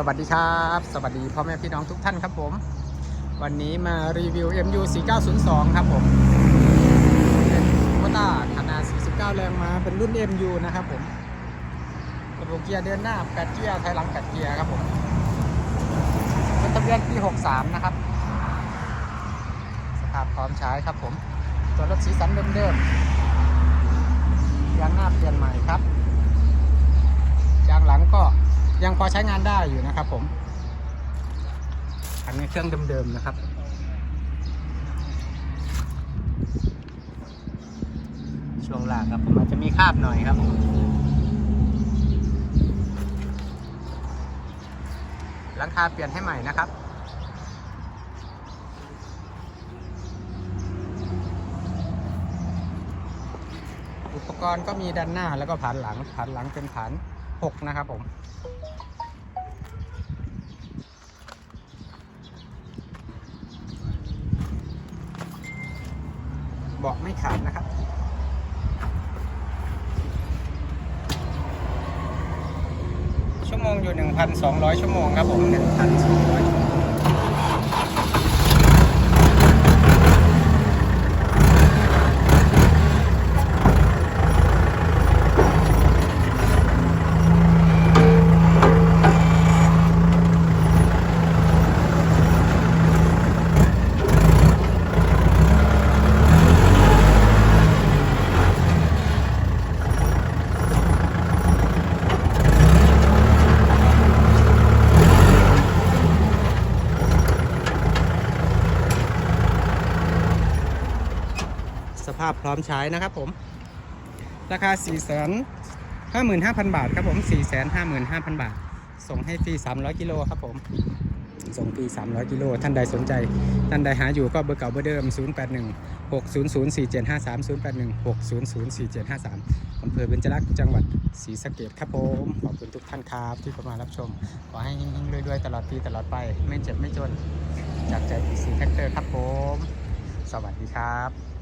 สวัสดีครับ สวัสดีพ่อแม่พี่น้องทุกท่านครับผม วันนี้มารีวิว MU 4902 ครับผมเป็นโคต้าขนาด 49 แรงม้าเป็นรุ่น MU นะครับผมระบบเกียร์เดินหน้า8เกียร์ถอยหลัง8เกียร์ครับผมเป็นทะเบียนปี 63 นะครับ สภาพพร้อมใช้ครับผม ตัวรถสีสันเดิมๆยางหน้าเปลี่ยนใหม่ครับ ยางหลังก็ยัง พอใช้งานได้อยู่นะครับผม อันนี้เครื่องเดิมๆนะครับ ช่วงล่างครับผมอาจจะมีคราบหน่อยครับผมหลังคาเปลี่ยนให้ใหม่นะครับอุปกรณ์ก็มีด้านหน้าแล้วก็ผานหลังผานหลังเป็นผาน 6 นะครับผม บอกไม่ขาดนะครับ ชั่วโมงอยู่ 1,200 ชั่วโมงครับผม1,200ชั่วโมง สภาพพร้อมใช้นะครับผม ราคา 4 5 5 0 0 0 บาทครับผม4 5 5 0 0 0 บาท ส่งให้ฟรี 300 กิโลครับผม ส่งฟรี 300 กิโล ท่านใดสนใจ ท่านใดหาอยู่ก็เบอร์เก่าเบอร์เดิม 081 600 4753 081 600 4753อำเภอเบญจรักษ์จังหวัดศรีสะเกษครับผม ขอบคุณทุกท่านครับที่เข้ามารับชม ขอให้เฮงๆรวยๆ ตลอดปีตลอดไป ไม่เจ็บไม่จน จากใจสีแท็กเตอร์ครับผม สวัสดีครับ